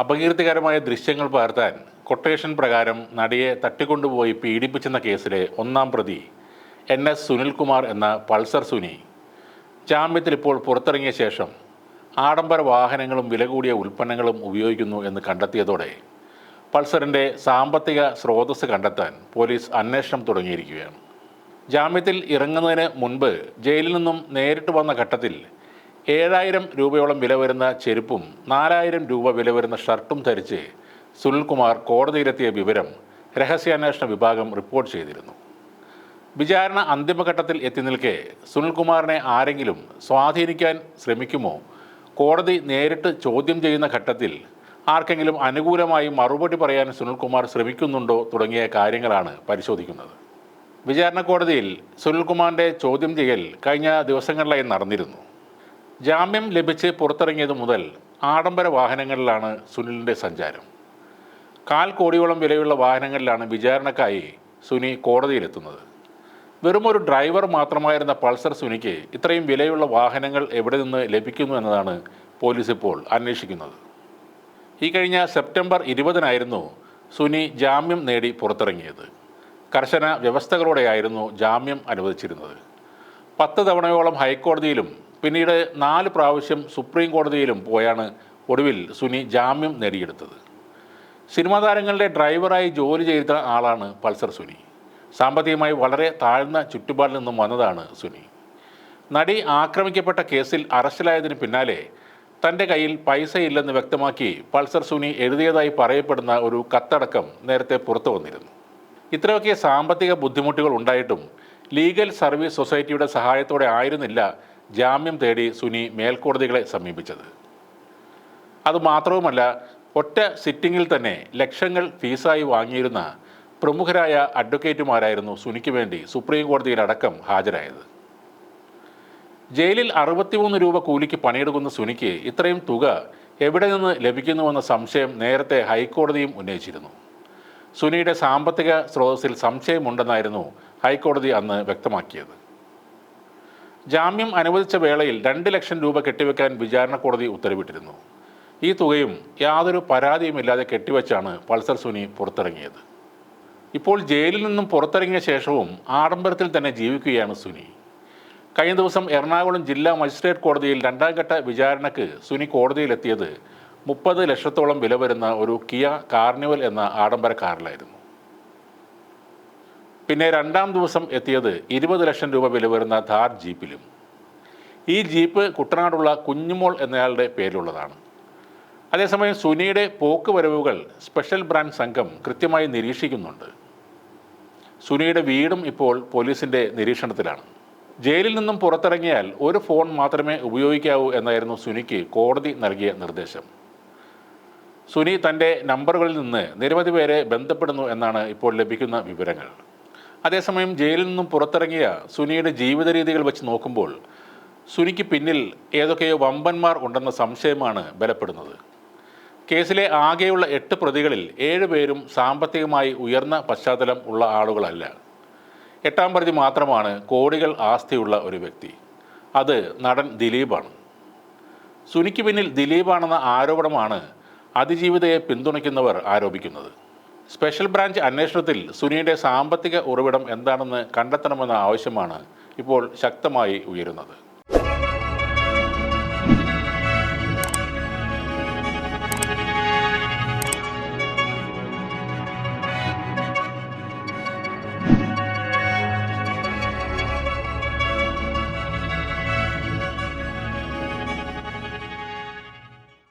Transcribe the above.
അപകീർത്തികരമായ ദൃശ്യങ്ങൾ പകർത്താൻ കൊട്ടേഷൻ പ്രകാരം നടിയെ തട്ടിക്കൊണ്ടുപോയി പീഡിപ്പിച്ചെന്ന കേസിലെ ഒന്നാം പ്രതി എൻ എസ് സുനിൽകുമാർ എന്ന പൾസർ സുനി. ജാമ്യത്തിൽ ഇപ്പോൾ പുറത്തിറങ്ങിയ ശേഷം ആഡംബര വാഹനങ്ങളും വില കൂടിയ ഉൽപ്പന്നങ്ങളും ഉപയോഗിക്കുന്നു എന്ന് കണ്ടെത്തിയതോടെ പൾസറിന്റെ സാമ്പത്തിക സ്രോതസ് കണ്ടെത്താൻ പോലീസ് അന്വേഷണം തുടങ്ങിയിരിക്കുകയാണ്. ജാമ്യത്തിൽ ഇറങ്ങുന്നതിന് മുൻപ് ജയിലിൽ നിന്നും നേരിട്ട് വന്ന ഘട്ടത്തിൽ ഏഴായിരം രൂപയോളം വില വരുന്ന ചെരുപ്പും നാലായിരം രൂപ വില വരുന്ന ഷർട്ടും ധരിച്ച് സുനിൽകുമാർ കോടതിയിലെത്തിയ വിവരം രഹസ്യാന്വേഷണ വിഭാഗം റിപ്പോർട്ട് ചെയ്തിരുന്നു. വിചാരണ അന്തിമഘട്ടത്തിൽ എത്തി നിൽക്കെ സുനിൽകുമാറിനെ ആരെങ്കിലും സ്വാധീനിക്കാൻ ശ്രമിക്കുമോ? കോടതി നേരിട്ട് ചോദ്യം ചെയ്യുന്ന ഘട്ടത്തിൽ ആർക്കെങ്കിലും അനുകൂലമായി മറുപടി പറയാൻ സുനിൽകുമാർ ശ്രമിക്കുന്നുണ്ടോ തുടങ്ങിയ കാര്യങ്ങളാണ് പരിശോധിക്കുന്നത്. വിചാരണ കോടതിയിൽ സുനിൽകുമാറിന്റെ ചോദ്യം ചെയ്യൽ കഴിഞ്ഞ ദിവസങ്ങളിലായി നടന്നിരുന്നു. ജാമ്യം ലഭിച്ച് പുറത്തിറങ്ങിയത് മുതൽ ആഡംബര വാഹനങ്ങളിലാണ് സുനിലിന്റെ സഞ്ചാരം. കാൽ കോടിയോളം വിലയുള്ള വാഹനങ്ങളിലാണ് വിചാരണക്കായി സുനി കോടതിയിലെത്തുന്നത്. വെറും ഒരു ഡ്രൈവർ മാത്രമായിരുന്ന പൾസർ സുനിക്ക് ഇത്രയും വിലയുള്ള വാഹനങ്ങൾ എവിടെ നിന്ന് ലഭിക്കുന്നു എന്നതാണ് പോലീസ് ഇപ്പോൾ അന്വേഷിക്കുന്നത്. ഈ കഴിഞ്ഞ സെപ്റ്റംബർ ഇരുപതിനായിരുന്നു സുനി ജാമ്യം നേടി പുറത്തിറങ്ങിയത്. കർശന വ്യവസ്ഥകളോടെയായിരുന്നു ജാമ്യം അനുവദിച്ചിരുന്നത്. പത്ത് തവണയോളം ഹൈക്കോടതിയിലും പിന്നീട് നാല് പ്രാവശ്യം സുപ്രീം കോടതിയിലും പോയാണ് ഒടുവിൽ സുനി ജാമ്യം നേടിയെടുത്തത്. സിനിമാ താരങ്ങളുടെ ഡ്രൈവറായി ജോലി ചെയ്ത ആളാണ് പൾസർ സുനി. സാമ്പത്തികമായി വളരെ താഴ്ന്ന ചുറ്റുപാടിൽ നിന്നും വന്നതാണ് സുനി. നടി ആക്രമിക്കപ്പെട്ട കേസിൽ അറസ്റ്റിലായതിന് പിന്നാലെ തന്റെ കയ്യിൽ പൈസയില്ലെന്ന് വ്യക്തമാക്കി പൾസർ സുനി എഴുതിയതായി പറയപ്പെടുന്ന ഒരു കത്തടക്കം നേരത്തെ പുറത്തു വന്നിരുന്നു. ഇത്രയൊക്കെ സാമ്പത്തിക ബുദ്ധിമുട്ടുകൾ ഉണ്ടായിട്ടും ലീഗൽ സർവീസ് സൊസൈറ്റിയുടെ സഹായത്തോടെ ആയിരുന്നില്ല ജാമ്യം തേടി സുനി മേൽക്കോടതികളെ സമീപിച്ചത്. അതുമാത്രവുമല്ല ഒറ്റ സിറ്റിങ്ങിൽ തന്നെ ലക്ഷങ്ങൾ ഫീസായി വാങ്ങിയിരുന്ന പ്രമുഖരായ അഡ്വക്കേറ്റുമാരായിരുന്നു സുനിക്ക് വേണ്ടി സുപ്രീം കോടതിയിലടക്കം ഹാജരായത്. ജയിലിൽ അറുപത്തിമൂന്ന് രൂപ കൂലിക്ക് പണിയെടുക്കുന്ന സുനിക്ക് ഇത്രയും തുക എവിടെ നിന്ന് ലഭിക്കുന്നുവെന്ന സംശയം നേരത്തെ ഹൈക്കോടതിയും ഉന്നയിച്ചിരുന്നു. സുനിയുടെ സാമ്പത്തിക സ്രോതസ്സിൽ സംശയമുണ്ടെന്നായിരുന്നു ഹൈക്കോടതി അന്ന് വ്യക്തമാക്കിയത്. ജാമ്യം അനുവദിച്ച വേളയിൽ രണ്ട് ലക്ഷം രൂപ കെട്ടിവെക്കാൻ വിചാരണ കോടതി ഉത്തരവിട്ടിരുന്നു. ഈ തുകയും യാതൊരു പരാതിയുമില്ലാതെ കെട്ടിവെച്ചാണ് പൾസർ സുനി പുറത്തിറങ്ങിയത്. ഇപ്പോൾ ജയിലിൽ നിന്നും പുറത്തിറങ്ങിയ ശേഷവും ആഡംബരത്തിൽ തന്നെ ജീവിക്കുകയാണ് സുനി. കഴിഞ്ഞ ദിവസം എറണാകുളം ജില്ലാ മജിസ്ട്രേറ്റ് കോടതിയിൽ രണ്ടാം ഘട്ട വിചാരണയ്ക്ക് സുനി കോടതിയിലെത്തിയത് മുപ്പത് ലക്ഷത്തോളം വില വരുന്ന ഒരു കിയ കാർണിവൽ എന്ന ആഡംബര കാറിലായിരുന്നു. പിന്നെ രണ്ടാം ദിവസം എത്തിയത് ഇരുപത് ലക്ഷം രൂപ വില വരുന്ന ധാർ ജീപ്പിലും. ഈ ജീപ്പ് കുട്ടനാടുള്ള കുഞ്ഞുമോൾ എന്നയാളുടെ പേരിലുള്ളതാണ്. അതേസമയം സുനിയുടെ പോക്ക് വരവുകൾ സ്പെഷ്യൽ ബ്രാഞ്ച് സംഘം കൃത്യമായി നിരീക്ഷിക്കുന്നുണ്ട്. സുനിയുടെ വീടും ഇപ്പോൾ പോലീസിന്റെ നിരീക്ഷണത്തിലാണ്. ജയിലിൽ നിന്നും പുറത്തിറങ്ങിയാൽ ഒരു ഫോൺ മാത്രമേ ഉപയോഗിക്കാവൂ എന്നായിരുന്നു സുനിക്ക് കോടതി നൽകിയ നിർദ്ദേശം. സുനി തന്റെ നമ്പറുകളിൽ നിന്ന് നിരവധി പേരെ ബന്ധപ്പെടുന്നു എന്നാണ് ഇപ്പോൾ ലഭിക്കുന്ന വിവരങ്ങൾ. അതേസമയം ജയിലിൽ നിന്നും പുറത്തിറങ്ങിയ സുനിയുടെ ജീവിത രീതികൾ വെച്ച് നോക്കുമ്പോൾ സുനിക്ക് പിന്നിൽ ഏതൊക്കെയോ വമ്പന്മാർ ഉണ്ടെന്ന സംശയമാണ് ബലപ്പെടുന്നത്. കേസിലെ ആകെയുള്ള എട്ട് പ്രതികളിൽ ഏഴുപേരും സാമ്പത്തികമായി ഉയർന്ന പശ്ചാത്തലം ഉള്ള ആളുകളല്ല. എട്ടാം പ്രതി മാത്രമാണ് കോടികൾ ആസ്തിയുള്ള ഒരു വ്യക്തി. അത് നടൻ ദിലീപാണ്. സുനിക്ക് പിന്നിൽ ദിലീപാണെന്ന ആരോപണമാണ് അതിജീവിതയെ പിന്തുണയ്ക്കുന്നവർ ആരോപിക്കുന്നത്. സ്പെഷ്യൽ ബ്രാഞ്ച് അന്വേഷണത്തിൽ സുനിയുടെ സാമ്പത്തിക ഉറവിടം എന്താണെന്ന് കണ്ടെത്തണമെന്ന ആവശ്യമാണ് ഇപ്പോൾ ശക്തമായി ഉയരുന്നത്.